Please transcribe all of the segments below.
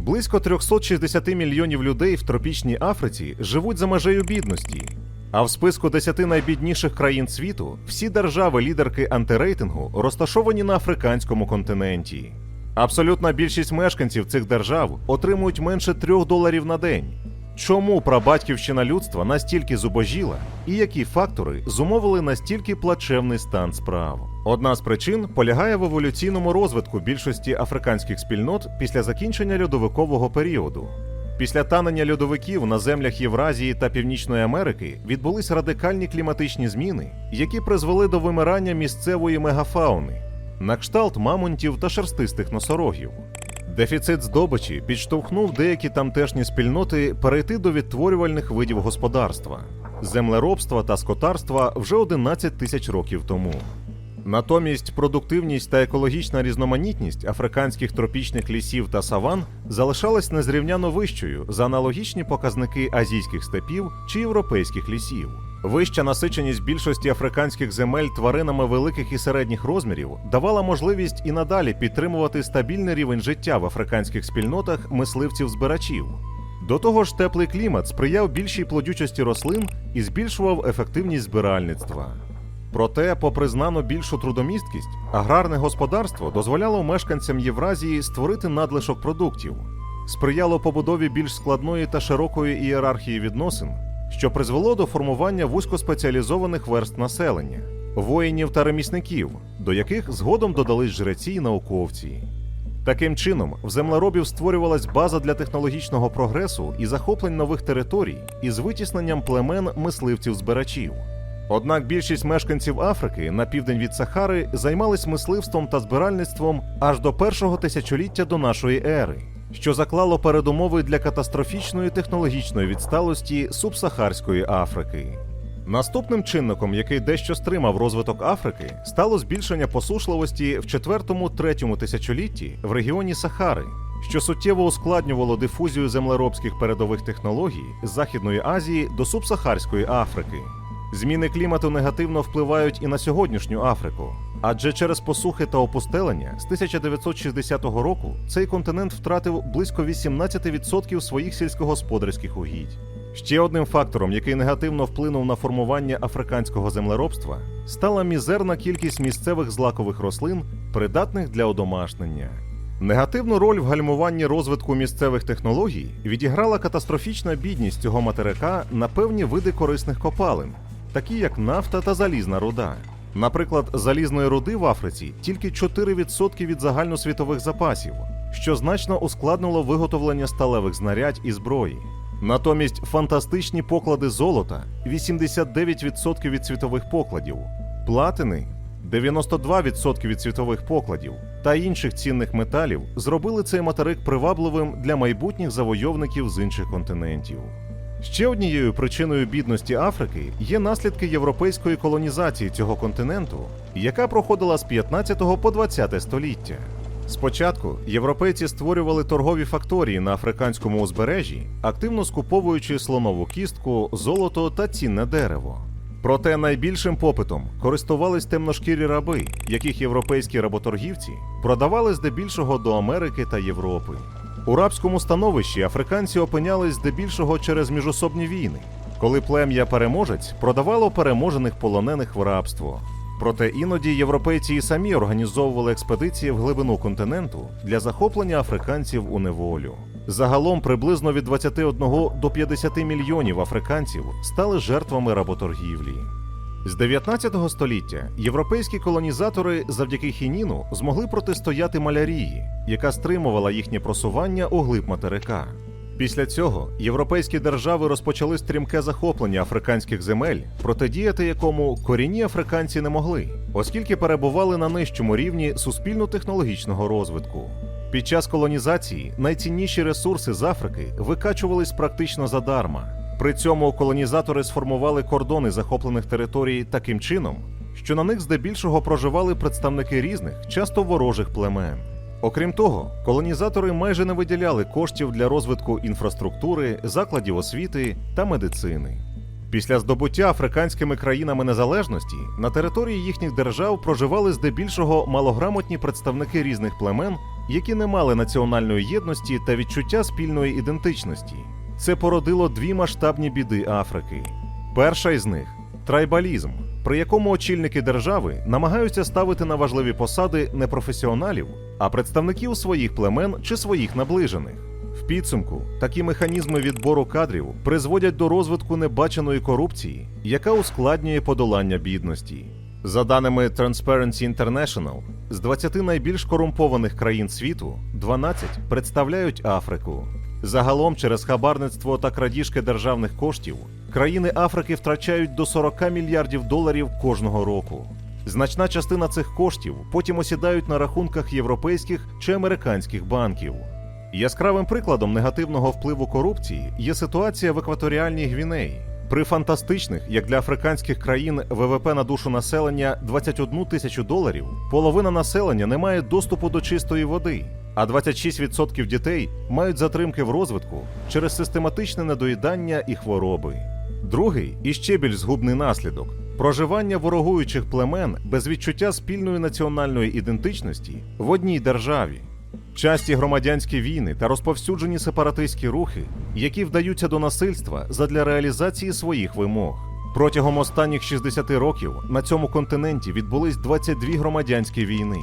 Близько 360 мільйонів людей в тропічній Африці живуть за межею бідності. А в списку 10 найбідніших країн світу всі держави-лідерки антирейтингу розташовані на африканському континенті. Абсолютна більшість мешканців цих держав отримують менше 3 доларів на день. Чому прабатьківщина людства настільки зубожіла, і які фактори зумовили настільки плачевний стан справ? Одна з причин полягає в еволюційному розвитку більшості африканських спільнот після закінчення льодовикового періоду. Після танення льодовиків на землях Євразії та Північної Америки відбулись радикальні кліматичні зміни, які призвели до вимирання місцевої мегафауни, на кшталт мамонтів та шерстистих носорогів. Дефіцит здобичі підштовхнув деякі тамтешні спільноти перейти до відтворювальних видів господарства, землеробства та скотарства вже 11 тисяч років тому. Натомість продуктивність та екологічна різноманітність африканських тропічних лісів та саван залишалась незрівняно вищою за аналогічні показники азійських степів чи європейських лісів. Вища насиченість більшості африканських земель тваринами великих і середніх розмірів давала можливість і надалі підтримувати стабільний рівень життя в африканських спільнотах мисливців-збирачів. До того ж, теплий клімат сприяв більшій плодючості рослин і збільшував ефективність збиральництва. Проте, попри знану більшу трудомісткість, аграрне господарство дозволяло мешканцям Євразії створити надлишок продуктів, сприяло побудові більш складної та широкої ієрархії відносин, що призвело до формування вузькоспеціалізованих верст населення, воїнів та ремісників, до яких згодом додались жреці й науковці. Таким чином, в землеробів створювалась база для технологічного прогресу і захоплень нових територій із витісненням племен мисливців-збирачів. Однак більшість мешканців Африки на південь від Сахари займались мисливством та збиральництвом аж до першого тисячоліття до нашої ери, що заклало передумови для катастрофічної технологічної відсталості субсахарської Африки. Наступним чинником, який дещо стримав розвиток Африки, стало збільшення посушливості в 4-3 тисячолітті в регіоні Сахари, що суттєво ускладнювало дифузію землеробських передових технологій з Західної Азії до субсахарської Африки. Зміни клімату негативно впливають і на сьогоднішню Африку, адже через посухи та опустелення з 1960 року цей континент втратив близько 18% своїх сільськогосподарських угідь. Ще одним фактором, який негативно вплинув на формування африканського землеробства, стала мізерна кількість місцевих злакових рослин, придатних для одомашнення. Негативну роль в гальмуванні розвитку місцевих технологій відіграла катастрофічна бідність цього материка на певні види корисних копалин, такі як нафта та залізна руда. Наприклад, залізної руди в Африці тільки 4% від загальносвітових запасів, що значно ускладнило виготовлення сталевих знарядь і зброї. Натомість фантастичні поклади золота 89% від світових покладів, платини 92% від світових покладів та інших цінних металів зробили цей материк привабливим для майбутніх завойовників з інших континентів. Ще однією причиною бідності Африки є наслідки європейської колонізації цього континенту, яка проходила з 15 по 20 століття. Спочатку європейці створювали торгові факторії на африканському узбережжі, активно скуповуючи слонову кістку, золото та цінне дерево. Проте найбільшим попитом користувались темношкірі раби, яких європейські работоргівці продавали здебільшого до Америки та Європи. У рабському становищі африканці опинялись здебільшого через міжособні війни, коли плем'я переможець продавало переможених полонених в рабство. Проте іноді європейці і самі організовували експедиції в глибину континенту для захоплення африканців у неволю. Загалом приблизно від 21 до 50 мільйонів африканців стали жертвами работоргівлі. З 19 століття європейські колонізатори завдяки хініну змогли протистояти малярії, яка стримувала їхнє просування у глиб материка. Після цього європейські держави розпочали стрімке захоплення африканських земель, протидіяти якому корінні африканці не могли, оскільки перебували на нижчому рівні суспільно-технологічного розвитку. Під час колонізації найцінніші ресурси з Африки викачувались практично задарма. При цьому колонізатори сформували кордони захоплених територій таким чином, що на них здебільшого проживали представники різних, часто ворожих племен. Окрім того, колонізатори майже не виділяли коштів для розвитку інфраструктури, закладів освіти та медицини. Після здобуття африканськими країнами незалежності на території їхніх держав проживали здебільшого малограмотні представники різних племен, які не мали національної єдності та відчуття спільної ідентичності. Це породило дві масштабні біди Африки. Перша із них трайбалізм, при якому очільники держави намагаються ставити на важливі посади не професіоналів, а представників своїх племен чи своїх наближених. В підсумку такі механізми відбору кадрів призводять до розвитку небаченої корупції, яка ускладнює подолання бідності. За даними Transparency International, з 20 найбільш корумпованих країн світу 12 представляють Африку. Загалом через хабарництво та крадіжки державних коштів країни Африки втрачають до 40 мільярдів доларів кожного року. Значна частина цих коштів потім осідають на рахунках європейських чи американських банків. Яскравим прикладом негативного впливу корупції є ситуація в екваторіальній Гвінеї. При фантастичних, як для африканських країн, ВВП на душу населення 21 тисячу доларів, половина населення не має доступу до чистої води, а 26% дітей мають затримки в розвитку через систематичне недоїдання і хвороби. Другий і ще більш згубний наслідок проживання ворогуючих племен без відчуття спільної національної ідентичності в одній державі. Часті громадянські війни та розповсюджені сепаратистські рухи, які вдаються до насильства задля реалізації своїх вимог. Протягом останніх 60 років на цьому континенті відбулись 22 громадянські війни.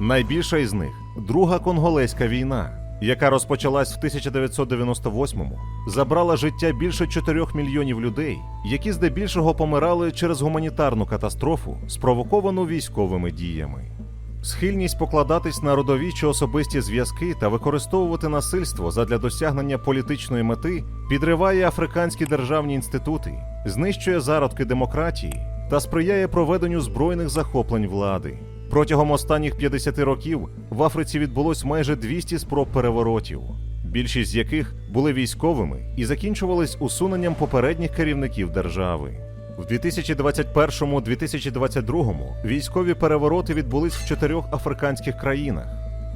Найбільша із них Друга конголезька війна, яка розпочалась в 1998-му, забрала життя більше 4 мільйонів людей, які здебільшого помирали через гуманітарну катастрофу, спровоковану військовими діями. Схильність покладатись на родові чи особисті зв'язки та використовувати насильство задля досягнення політичної мети підриває африканські державні інститути, знищує зародки демократії та сприяє проведенню збройних захоплень влади. Протягом останніх 50 років в Африці відбулось майже 200 спроб переворотів, більшість з яких були військовими і закінчувались усуненням попередніх керівників держави. В 2021-2022 військові перевороти відбулись в чотирьох африканських країнах: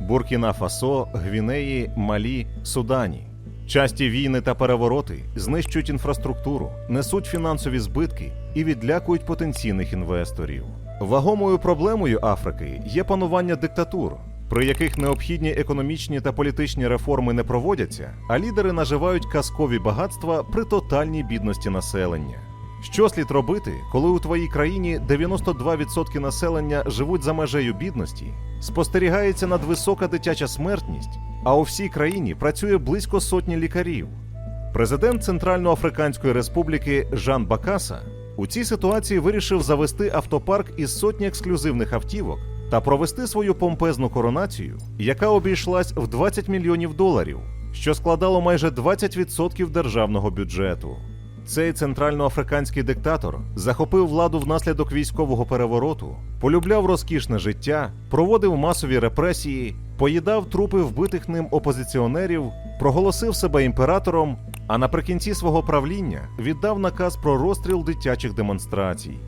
Буркіна Фасо, Гвінеї, Малі, Судані. Часті війни та перевороти знищують інфраструктуру, несуть фінансові збитки і відлякують потенційних інвесторів. Вагомою проблемою Африки є панування диктатур, при яких необхідні економічні та політичні реформи не проводяться, а лідери наживають казкові багатства при тотальній бідності населення. Що слід робити, коли у твоїй країні 92% населення живуть за межею бідності, спостерігається надвисока дитяча смертність, а у всій країні працює близько сотні лікарів? Президент Центральноафриканської Республіки Жан Бакаса у цій ситуації вирішив завести автопарк із сотні ексклюзивних автівок та провести свою помпезну коронацію, яка обійшлась в 20 мільйонів доларів, що складало майже 20% державного бюджету. Цей центральноафриканський диктатор захопив владу внаслідок військового перевороту, полюбляв розкішне життя, проводив масові репресії, поїдав трупи вбитих ним опозиціонерів, проголосив себе імператором, а наприкінці свого правління віддав наказ про розстріл дитячих демонстрацій.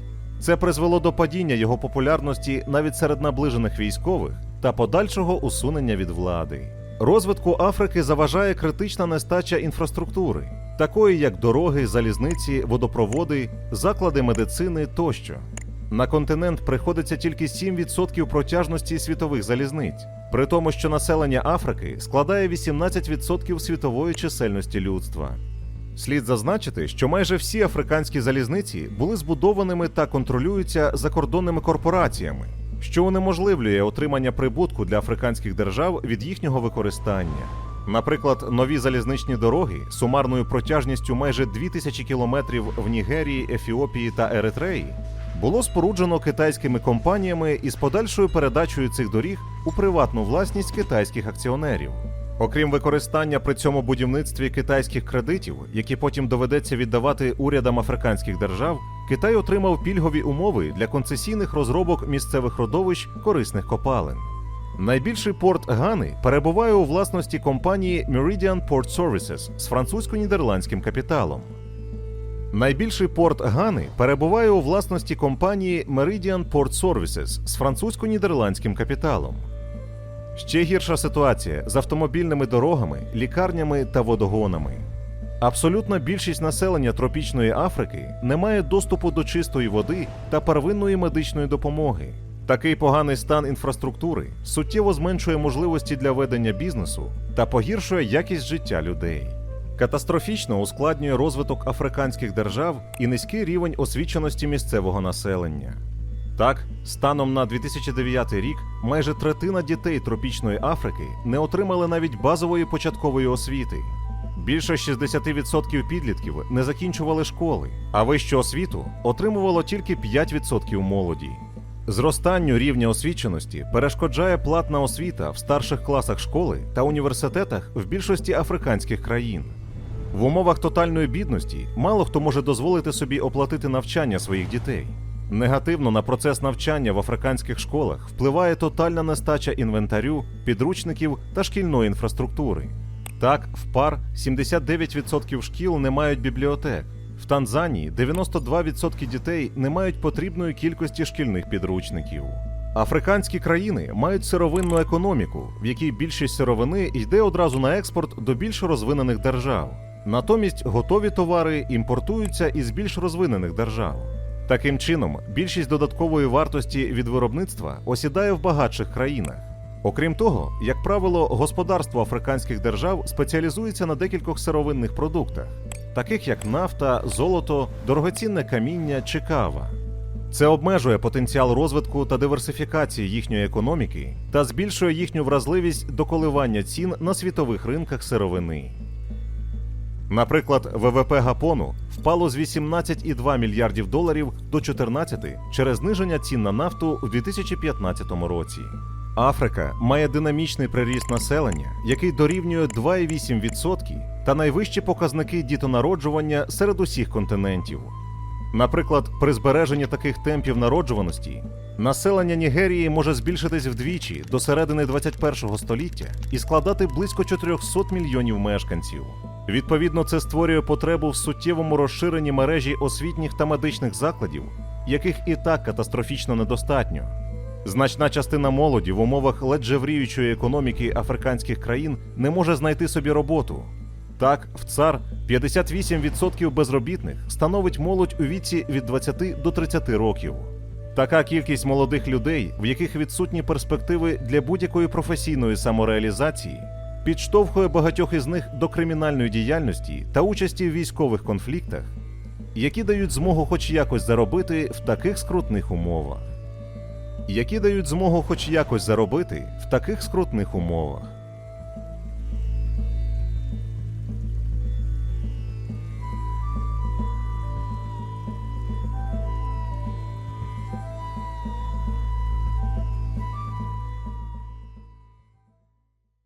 Це призвело до падіння його популярності навіть серед наближених військових та подальшого усунення від влади. Розвитку Африки заважає критична нестача інфраструктури, такої як дороги, залізниці, водопроводи, заклади медицини тощо. На континент приходиться тільки 7% протяжності світових залізниць, при тому, що населення Африки складає 18% світової чисельності людства. Слід зазначити, що майже всі африканські залізниці були збудованими та контролюються закордонними корпораціями, що унеможливлює отримання прибутку для африканських держав від їхнього використання. Наприклад, нові залізничні дороги сумарною протяжністю майже 2000 кілометрів в Нігерії, Ефіопії та Еритреї було споруджено китайськими компаніями із подальшою передачею цих доріг у приватну власність китайських акціонерів. Окрім використання при цьому будівництві китайських кредитів, які потім доведеться віддавати урядам африканських держав, Китай отримав пільгові умови для концесійних розробок місцевих родовищ корисних копалин. Найбільший порт Гани перебуває у власності компанії Meridian Port Services з французько-нідерландським капіталом. Найбільший порт Гани перебуває у власності компанії Meridian Port Services з французько-нідерландським капіталом. Ще гірша ситуація з автомобільними дорогами, лікарнями та водогонами. Абсолютна більшість населення тропічної Африки не має доступу до чистої води та первинної медичної допомоги. Такий поганий стан інфраструктури суттєво зменшує можливості для ведення бізнесу та погіршує якість життя людей. Катастрофічно ускладнює розвиток африканських держав і низький рівень освіченості місцевого населення. Так, станом на 2009 рік майже третина дітей тропічної Африки не отримали навіть базової початкової освіти. Більше 60% підлітків не закінчували школи, а вищу освіту отримувало тільки 5% молоді. Зростанню рівня освіченості перешкоджає платна освіта в старших класах школи та університетах в більшості африканських країн. В умовах тотальної бідності мало хто може дозволити собі оплатити навчання своїх дітей. Негативно на процес навчання в африканських школах впливає тотальна нестача інвентарю, підручників та шкільної інфраструктури. Так, в пар 79% шкіл не мають бібліотек. Танзанії 92% дітей не мають потрібної кількості шкільних підручників. Африканські країни мають сировинну економіку, в якій більшість сировини йде одразу на експорт до більш розвинених держав. Натомість готові товари імпортуються із більш розвинених держав. Таким чином, більшість додаткової вартості від виробництва осідає в багатших країнах. Окрім того, як правило, господарство африканських держав спеціалізується на декількох сировинних продуктах, таких як нафта, золото, дорогоцінне каміння чи кава. Це обмежує потенціал розвитку та диверсифікації їхньої економіки та збільшує їхню вразливість до коливання цін на світових ринках сировини. Наприклад, ВВП Гапону впало з 18,2 мільярдів доларів до 14 через зниження цін на нафту у 2015 році. Африка має динамічний приріст населення, який дорівнює 2,8% та найвищі показники дітонароджування серед усіх континентів. Наприклад, при збереженні таких темпів народжуваності населення Нігерії може збільшитись вдвічі до середини 21 століття і складати близько 400 мільйонів мешканців. Відповідно, це створює потребу в суттєвому розширенні мережі освітніх та медичних закладів, яких і так катастрофічно недостатньо. Значна частина молоді в умовах ледь жевріючої економіки африканських країн не може знайти собі роботу. Так, в ЦАР 58% безробітних становить молодь у віці від 20 до 30 років. Така кількість молодих людей, в яких відсутні перспективи для будь-якої професійної самореалізації, підштовхує багатьох із них до кримінальної діяльності та участі в військових конфліктах, які дають змогу хоч якось заробити в таких скрутних умовах. Які дають змогу хоч якось заробити в таких скрутних умовах.